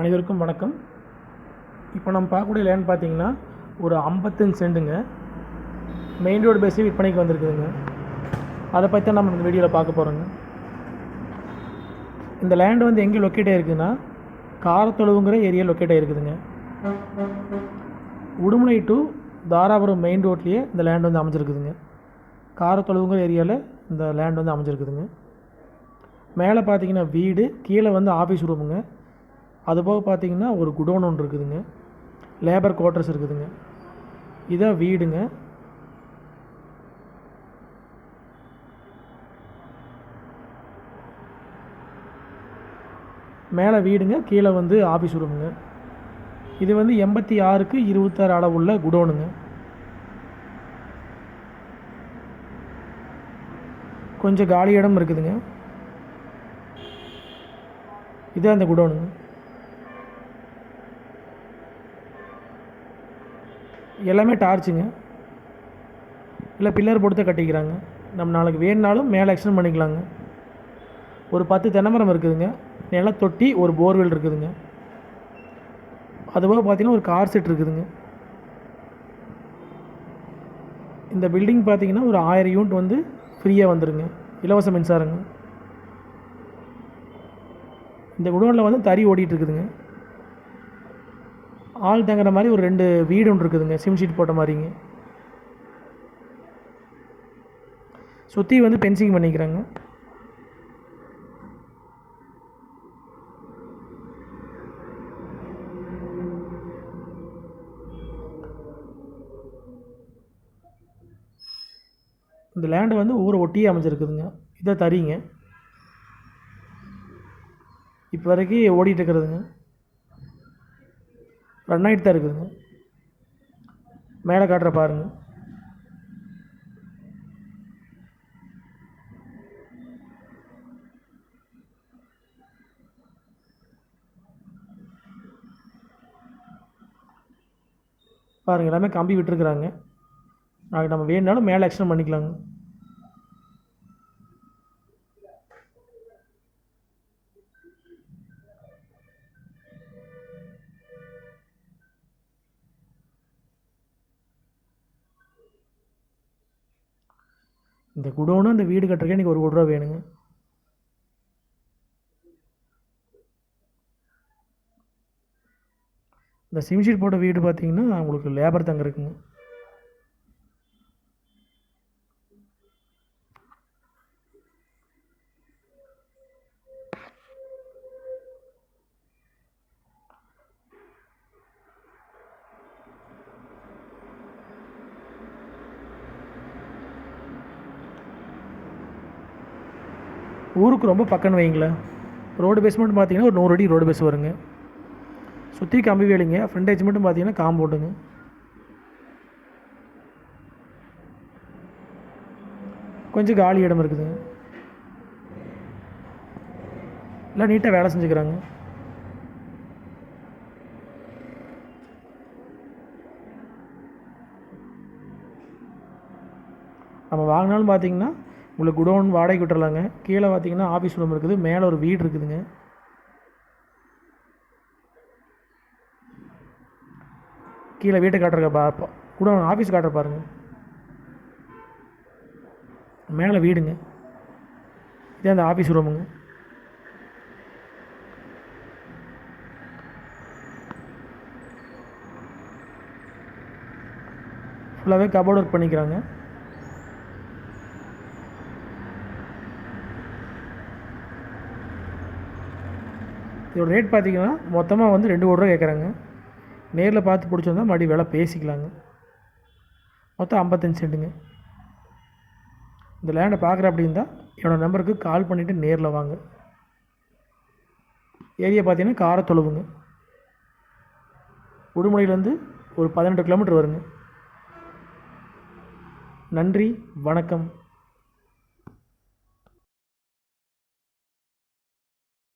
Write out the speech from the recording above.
அனைவருக்கும் வணக்கம். இப்போ நம்ம பார்க்கக்கூடிய லேண்ட் பார்த்தீங்கன்னா ஒரு ஐம்பத்தஞ்சு செண்டுங்க மெயின் ரோடு பேஸே விற்பனைக்கு வந்திருக்குதுங்க. அதை பற்றி தான் நம்ம இந்த வீடியோவில் பார்க்க போகிறோங்க இந்த லேண்ட் வந்து எங்கே லொக்கேட் ஆகிருக்குன்னா காரத்தொழுவுங்கிற ஏரியா லொக்கேட் ஆகிருக்குதுங்க உடுமலை டு தாராபுரம் மெயின் ரோட்லேயே இந்த லேண்ட் வந்து அமைஞ்சிருக்குதுங்க. காரத்தொழுவுங்கிற ஏரியாவில் இந்த லேண்ட் வந்து அமைஞ்சிருக்குதுங்க. மேலே பார்த்தீங்கன்னா வீடு கீழே வந்து ஆஃபீஸ் ரூமுங்க அதுபோக பார்த்தீங்கன்னா ஒரு குடோன் ஒன்று இருக்குதுங்க. லேபர் குவார்ட்டர்ஸ் இருக்குதுங்க. இதான் வீடுங்க. மேலே வீடுங்க கீழே வந்து ஆஃபீஸ் ரூமுங்க இது வந்து எண்பத்தி ஆறுக்கு இருபத்தாறு அளவுள்ள குடோனுங்க. கொஞ்சம் காலி இடம் இருக்குதுங்க. இதான் அந்த குடோனுங்க. எல்லாமே டார்ச்சுங்க. இல்லை பில்லர் போட்டு கட்டிக்கிறாங்க. நம்ம நாளைக்கு வேணுனாலும் மேலே எக்ஸ்டெண்ட் பண்ணிக்கலாங்க. ஒரு பத்து தென்னமரம் இருக்குதுங்க. நிலத்தொட்டி தொட்டி ஒரு போர்வெல் இருக்குதுங்க. அதுபோக பார்த்தீங்கன்னா ஒரு கார் செட் இருக்குதுங்க. இந்த பில்டிங் பார்த்தீங்கன்னா ஒரு ஆயிரம் யூனிட் வந்து ஃப்ரீயாக வந்துடுங்க இலவச மின்சாரங்க. இந்த குடோனில் வந்து தறி ஓடிட்டு இருக்குதுங்க. ஆள் தங்குற மாதிரி ஒரு ரெண்டு வீடு ஒன்று இருக்குதுங்க சிம் ஷீட் போட்ட மாதிரிங்க. சுற்றி வந்து பென்சிங் பண்ணிக்கிறாங்க. இந்த லேண்டு வந்து ஊரை ஒட்டியே அமைஞ்சிருக்குதுங்க. இதை தரீங்க இப்போ வரைக்கும் ஓடிட்டு இருக்கிறதுங்க. ரன் ஆகிட்டு தான் இருக்குதுங்க மேலே காட்டுற பாருங்க. பாருங்கள் எல்லாமே கம்பி விட்டுருக்குறாங்க. நாளைக்கு நம்ம வேணுனாலும் மேலே எக்ஸ்டெண்ட் பண்ணிக்கலாங்க. இந்த குடோனும் இந்த வீடு கட்டுறதுக்கு எனக்கு ஒரு கோடி ரூபா வேணுங்க. இந்த சிம்ஷீட் போட்ட வீடு பார்த்தீங்கன்னா உங்களுக்கு லேபர் தங்க இருக்குங்க ஊருக்கு ரொம்ப பக்கம்னு வைங்களேன் ரோடு பேஸ் மட்டும் பார்த்தீங்கன்னா ஒரு நூறு அடி ரோடு பேஸ் வருங்க. சுற்றி கம்பி வேலிங்க. ஃப்ரண்டேஜ் மட்டும் பார்த்தீங்கன்னா காம்பவுண்டுங்க கொஞ்சம் காலி இடம் இருக்குதுங்க. எல்லாம் நீட்டாக வேலை செஞ்சுக்கிறாங்க. நம்ம வாங்கினாலும் பார்த்தீங்கன்னா உங்களுக்கு குடோன் வாடகைக்கு விட்டுறலாங்க. கீழே பார்த்தீங்கன்னா ஆஃபீஸ் ரூம் இருக்குது. மேலே ஒரு வீடு இருக்குதுங்க. கீழே வீட்டை காட்டுறக்க பா குடோன் ஆஃபீஸ் காட்டுற பாருங்கள் மேலே வீடுங்க. இதே அந்த ஆஃபீஸ் ரூமுங்க ஃபுல்லாகவே கபோர்ட் ஒர்க் பண்ணிக்கிறாங்க. இதோட ரேட் பார்த்திங்கன்னா மொத்தமாக வந்து ரெண்டு கோடி ரூபா கேட்குறாங்க. நேரில் பார்த்து பிடிச்சிருந்தா மறுபடியும் விலை பேசிக்கலாங்க. மொத்தம் ஐம்பத்தஞ்சு சென்ட்டுங்க. இந்த லேண்டை பார்க்குற அப்படி இருந்தால் என்னோடய நம்பருக்கு கால் பண்ணிவிட்டு நேரில் வாங்க. ஏரியா பார்த்தீங்கன்னா காரத்தொழுவுங்க. உடுமலையிலேருந்து ஒரு பதினெட்டு கிலோமீட்டர் வருங்க. நன்றி வணக்கம்.